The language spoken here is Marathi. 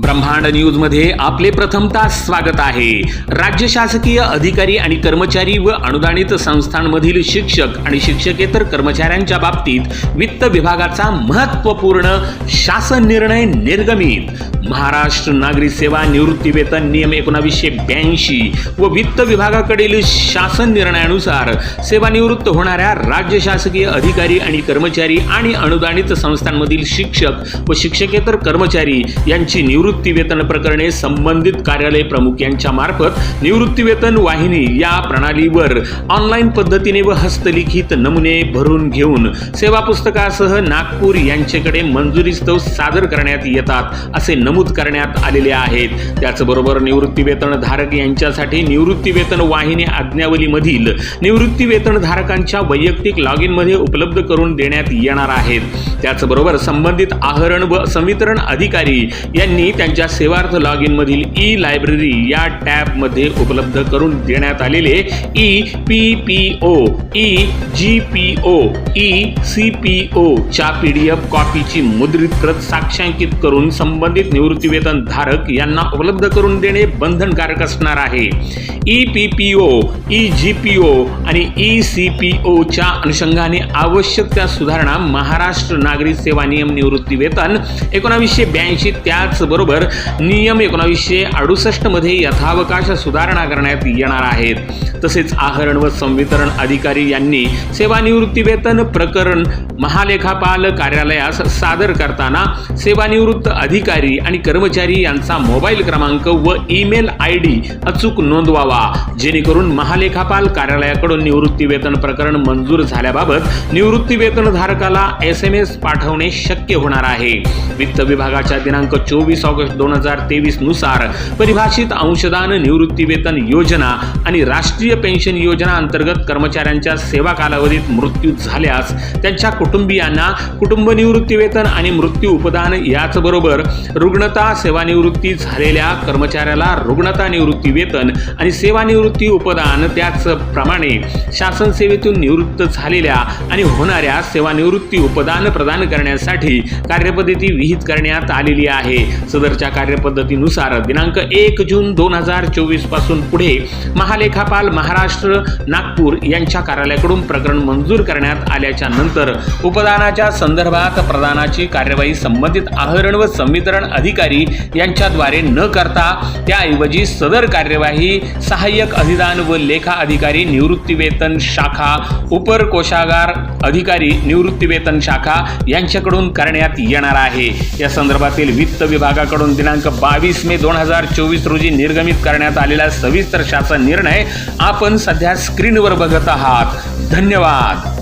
ब्रह्मांड न्यूजमध्ये आपले प्रथमता स्वागत आहे. राज्य शासकीय अधिकारी आणि कर्मचारी व अनुदानित संस्थांमधील शिक्षक आणि शिक्षकेतर कर्मचाऱ्यांच्या बाबतीत वित्त विभागाचा महत्त्वपूर्ण शासन निर्णय निर्गमित. महाराष्ट्र नागरी सेवा निवृत्ती वेतन नियम एकोणावीसशे ब्याऐंशी व वित्त विभागाकडील शासन निर्णयानुसार सेवानिवृत्त होणाऱ्या राज्य शासकीय अधिकारी आणि कर्मचारी आणि अनुदानित संस्थांमधील शिक्षक व शिक्षकेतर कर्मचारी यांची निवृत्ती वेतन प्रकरणे संबंधित कार्यालय प्रमुख यांच्या मार्फत निवृत्ती वेतन वाहिनी या प्रणालीवर ऑनलाईन पद्धतीने व हस्तलिखित नमुने भरून घेऊन सेवा पुस्तकासह नागपूर यांच्याकडे मंजुरीस्तव सादर करण्यात येतात असे नमूद करण्यात आलेले आहेत. त्याचबरोबर निवृत्ती यांच्यासाठी निवृत्तीवेतन वाहिनी आज्ञावलीमधील निवृत्ती वैयक्तिक लॉगमध्ये उपलब्ध करून देण्यात येणार आहेत. त्याचबरोबर संबंधित आहरण व संवितरण अधिकारी यांनी त्यांच्या सेवार्थ लॉग मधील ई लायब्ररी या टॅबमध्ये उपलब्ध करून देण्यात आलेले E P P O E G P O E C P O च्या पी डी एफ कॉपीची मुद्रित प्रत साक्षांकित करून संबंधित निवृत्तीवेतन धारक यांना उपलब्ध करून देणे बंधनकारक असणार आहे. E P P O E G P O आणि ई सी पी ओच्या अनुषंगाने आवश्यक त्या सुधारणा महाराष्ट्र नागरी सेवा नियम निवृत्तीवेतन एकोणावीसशे ब्याऐंशी त्याचबरोबर नियम एकोणावीसशे अडुसष्टमध्ये यथावकाश सुधारणा करण्यात येणार आहेत. तसेच आहरण व संवितरण अधिकारी यांनी सेवानिवृत्तीवेतन प्रकरण महालेखापाल कार्यालयास सादर करताना सेवानिवृत्त अधिकारी आणि कर्मचारी यांचा मोबाईल क्रमांक व ईमेल आय डी अचूक नोंदवावा. जेणेकरून महालेखापाल कार्यालयाकडून निवृत्ती वेतन प्रकरण मंजूर झाल्याबाबत निवृत्ती वेतन धारकाला एस एम एस पाठवणे शक्य होणार आहे. वित्त विभागाच्या दिनांक चोवीस ऑगस्ट दोन हजार तेवीसनुसार परिभाषित अंशदान निवृत्ती वेतन योजना आणि राष्ट्रीय पेन्शन योजना अंतर्गत कर्मचाऱ्यांच्या सेवा कालावधीत मृत्यू झाल्यास त्यांच्या कुटुंबियांना कुटुंब निवृत्ती वेतन आणि मृत्यू उपदान याचबरोबर रुग्णता सेवानिवृत्ती झालेल्या कर्मचाऱ्याला रुग्णता निवृत्ती वेतन आणि सेवानिवृत्ती उपदान त्याचप्रमाणे शासन सेवेतून निवृत्त झालेल्या आणि होणाऱ्या सेवानिवृत्ती उपदान प्रदान करण्यासाठी कार्यपद्धती विहित करण्यात आलेली आहे. सदरच्या कार्यपद्धतीनुसार दिनांक एक जून दोन हजार चोवीसपासून पुढे महालेखापाल महाराष्ट्र नागपूर यांच्या कार्यालयाकडून प्रकरण मंजूर करण्यात आल्याच्यानंतर उपदानाच्या संदर्भात प्रदानाची कार्यवाही संबंधित आहरण व संवितरण अधिकारी यांच्याद्वारे न करता त्याऐवजी सदर कार्यवाही सहाय्यक अधिदान व लेखा अधिकारी निवृत्तीवेतन शाखा उपर कोशागार अधिकारी निवृत्तीवेतन शाखा यांच्याकडून करण्यात येणार आहे. या संदर्भातील वित्त विभागाकडून दिनांक बावीस मे दोन हजार चोवीस रोजी निर्गमित करण्यात आलेला सविस्तर शासन निर्णय आपण सध्या स्क्रीनवर बघत आहात. धन्यवाद.